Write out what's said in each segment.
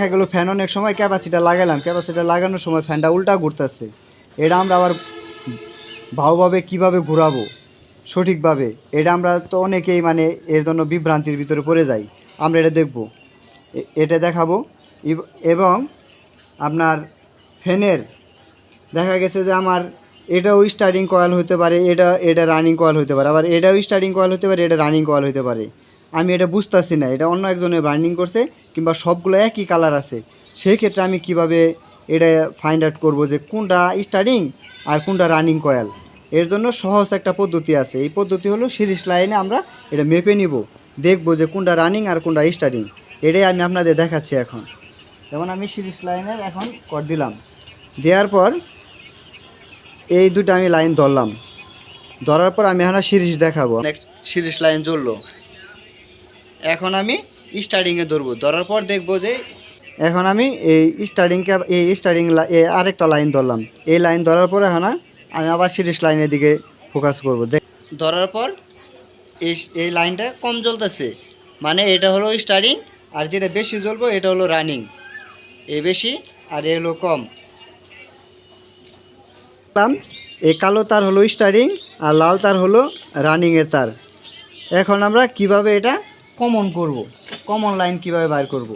দেখা গেলো ফ্যান অনেক সময় ক্যাপাসিটার লাগালাম ক্যাপাসিটার লাগানোর সময় ফ্যানটা উল্টা ঘুরতেছে। এটা আমরা আবার ভালোভাবে কীভাবে ঘোরাবো? সঠিকভাবে? এটা আমরা তো অনেকেই মানে এর জন্য বিভ্রান্তির ভিতরে পড়ে যাই। আমরা এটা দেখব। এটা দেখাবো। এবং আপনার ফ্যানের দেখা গেছে যে আমার এটাও স্টার্টিং কয়েল হতে পারে, এটা এটা রানিং কয়েল হতে পারে। আবার এটাও স্টার্টিং কয়েল হতে পারে, এটা রানিং কয়েল হতে পারে। আমি এটা বুঝতেছি না। এটা অন্য একজনের রানিং করছে কিংবা সবগুলো একই কালার আছে। সেই ক্ষেত্রে আমি কীভাবে এটা ফাইন্ড আউট করব যে কোনটা স্টার্টিং আর কোনটা রানিং কয়েল এর জন্য সহজ একটা পদ্ধতি আছে। এই পদ্ধতি হলো সিরিজ লাইনে আমরা এটা মেপে নিব। দেখব যে কোনটা রানিং আর কোনটা স্টার্টিং এটাই আমি আপনাদের দেখাচ্ছি এখন। যেমন আমি সিরিজ লাইনের এখন কর দিলাম। দেওয়ার পর এই দুটো আমি লাইন ধরলাম। ধরার পর আমি এখন সিরিজ দেখাবো। নেক্সট সিরিজ লাইন জ্বললো এখন আমি স্টার্টিংয়ে ধরবো। ধরার পর দেখব যে এখন আমি এই স্টার্টিং এই স্টার্টিং আরেকটা লাইন ধরলাম। এই লাইন ধরার পর এখন আমি আবার সিরিজ লাইনের দিকে ফোকাস করব। ধরার পর এই এই লাইনটা কম জ্বলতেছে। মানে এটা হলো স্টার্টিং আর যেটা বেশি জ্বলবো এটা হলো রানিং এ বেশি, আর এ হলো কম। এই কালো তার হলো স্টারিং আর লাল তার হলো রানিংয়ের তার। এখন আমরা কীভাবে এটা কমন করব। কমন লাইন কীভাবে বার করব?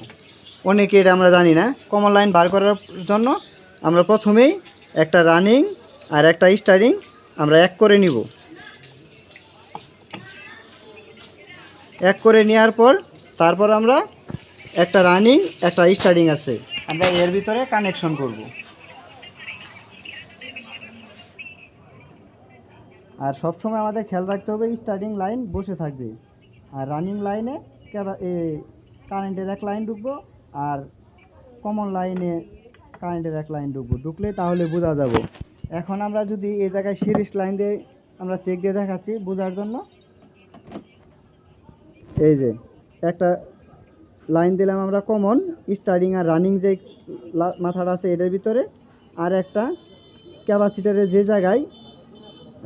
অনেকে এটা আমরা জানি না। কমন লাইন বার করার জন্য আমরা প্রথমেই একটা রানিং আর একটা স্টারিং আমরা এক করে নিব। এক করে নেওয়ার পর তারপর আমরা একটা রানিং একটা স্টারিং আছে। আমরা এর ভিতরে কানেকশন করব। আর সবসময় আমাদের খেয়াল রাখতে হবে স্টার্টিং লাইন বসে থাকবে। আর রানিং লাইনে কারেন্টের এক লাইন ঢুকবো আর কমন লাইনে কারেন্টের এক লাইন ঢুকবো। ঢুকলে তাহলে বোঝা যাবে। এখন আমরা যদি এই জায়গায় সিরিজ লাইন দিয়ে আমরা চেক দিয়ে দেখাচ্ছি বোঝার জন্য। এই যে একটা লাইন দিলাম আমরা কমন স্টার্টিং আর রানিং যে মাথাটা আছে এটার ভিতরে, আর একটা ক্যাপাসিটারের যে জায়গায়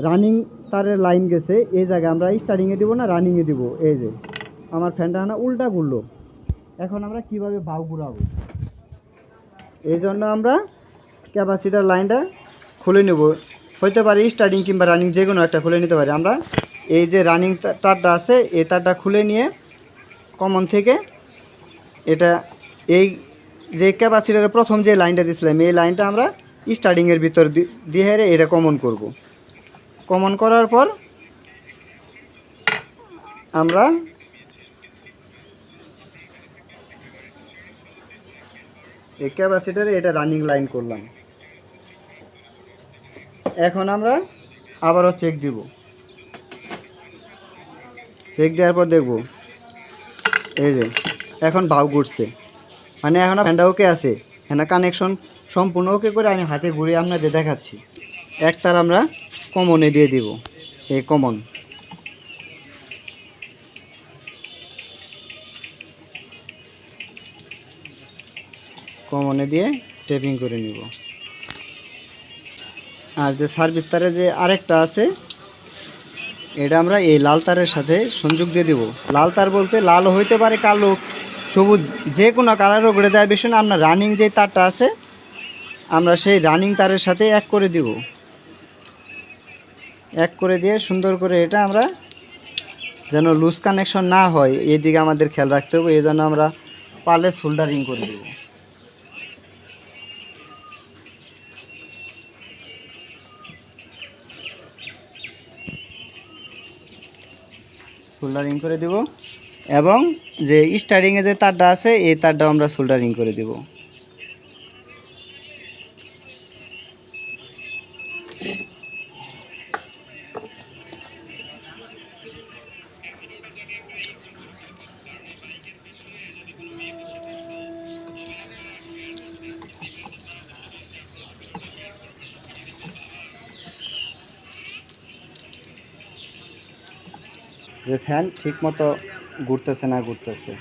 রানিং তারের লাইন গেছে, এই জায়গায় আমরা স্টার্টিংয়ে দিব না রানিংয়ে দিব, এই যে। আমার ফ্যানটা না উল্টা ঘুরলো। এখন আমরা কীভাবে বাউ ঘুরাবো? এই জন্য আমরা ক্যাপাসিটার লাইনটা খুলে নেব। হতে পারে স্টার্টিং কিংবা রানিং যে কোনো একটা খুলে নিতে পারি। আমরা এই যে রানিং তারটা আছে, এই তারটা খুলে নিয়ে কমন থেকে এটা এই যে ক্যাপাসিটারের প্রথম যে লাইনটা দিয়েছিলাম এই লাইনটা আমরা স্টার্টিংয়ের ভিতর দিয়ে এটা কমন করব। কমন করার পর আমরা এই ক্যাপাসিটারে এটা রানিং লাইন করলাম। এখন আমরা আবারও চেক দিব। চেক দেওয়ার পর দেখব। এই যে, এখন বাউ ঘুরছে। মানে এখন ফ্যানটা ওকে আছে। হ্যাঁ কানেকশন সম্পূর্ণ ওকে করে আমি হাতে ঘুরে আপনাদের দেখাচ্ছি। একটার আমরা কমনে দিয়ে দিব, এই কমন কমনে দিয়ে টেপিং করে নিব। আর যে সার্ভিস তারে যে আরেকটা আছে, এটা আমরা এই লাল তারের সাথে সংযোগ দিয়ে দিব। লাল তার বলতে লালও হইতে পারে কালো, সবুজ, যে কোনো কালারও করে দেওয়ার বিষয় আপনার রানিং যে তারটা আছে, আমরা সেই রানিং তারের সাথে এক করে দিব। এক করে দিয়ে সুন্দর করে এটা আমরা যেন লুজ কানেকশন না হয়, এদিকে আমাদের খেয়াল রাখতে হবে, এই জন্য আমরা পালে সোল্ডারিং করে দেব। সোল্ডারিং করে দেব এবং যে স্টারিংয়ে যে তারটা আছে, এই তারটাও আমরা সোল্ডারিং করে দেব। যে ফ্যান ঠিকমতো ঘুরতেছে না ঘুরতেছে।